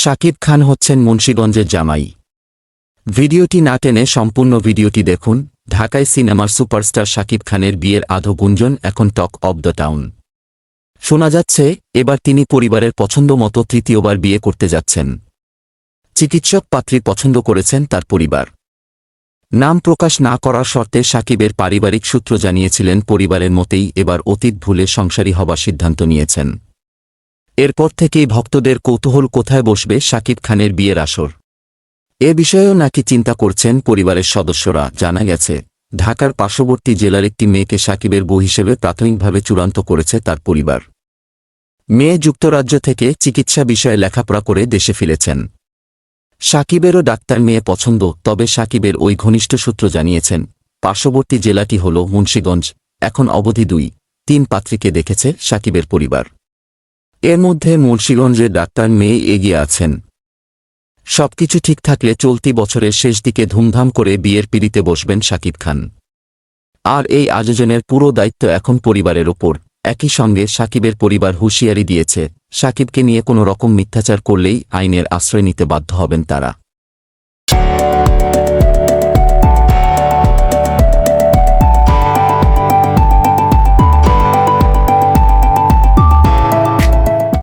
শাকিব খান হচ্ছেন মুন্সীগঞ্জের জামাই। ভিডিওটি না টেনে সম্পূর্ণ ভিডিওটি দেখুন, ঢাকায় সিনেমার সুপারস্টার শাকিব খানের বিয়ের আধো গুঞ্জন এখন টক অব দ্য টাউন। শোনা যাচ্ছে, এবার তিনি পরিবারের পছন্দ মতো তৃতীয়বার বিয়ে করতে যাচ্ছেন। চিকিৎসক পাত্রী পছন্দ করেছেন তার পরিবার। নাম প্রকাশ না করার শর্তে সাকিবের পারিবারিক সূত্র জানিয়েছিলেন, পরিবারের মতেই এবার অতীত ভুলে সংসারী হবার সিদ্ধান্ত নিয়েছেন। এরপর থেকেই ভক্তদের কৌতূহল কোথায় বসবে সাকিব খানের বিয়ের আসর। এ বিষয়েও নাকি চিন্তা করছেন পরিবারের সদস্যরা, জানা গেছে, ঢাকার পার্শ্ববর্তী জেলার একটি মেয়েকে সাকিবের বউ হিসেবে প্রাথমিকভাবে চূড়ান্ত করেছে তার পরিবার। মেয়ে যুক্তরাজ্য থেকে চিকিৎসা বিষয়ে লেখাপড়া করে দেশে ফিরেছেন। সাকিবেরও ডাক্তার মেয়ে পছন্দ, তবে সাকিবের ওই ঘনিষ্ঠ সূত্র জানিয়েছেন, পার্শ্ববর্তী জেলাটি হল মুন্সীগঞ্জ, এখন অবধি দুই, তিন পাত্রীকে দেখেছে সাকিবের পরিবার। এর মধ্যে মুন্সীগঞ্জের ডাক্তার মেয়ে এগিয়ে আছেন। সবকিছু ঠিক থাকলে চলতি বছরের শেষ দিকে ধুমধাম করে বিয়ের পিড়িতে বসবেন সাকিব খান। আর এই আয়োজনের পুরো দায়িত্ব এখন পরিবারের ওপর। একই সঙ্গে সাকিবের পরিবার হুঁশিয়ারি দিয়েছে সাকিবকে নিয়ে কোনো রকম মিথ্যাচার করলেই আইনের আশ্রয় নিতে বাধ্য হবেন তারা।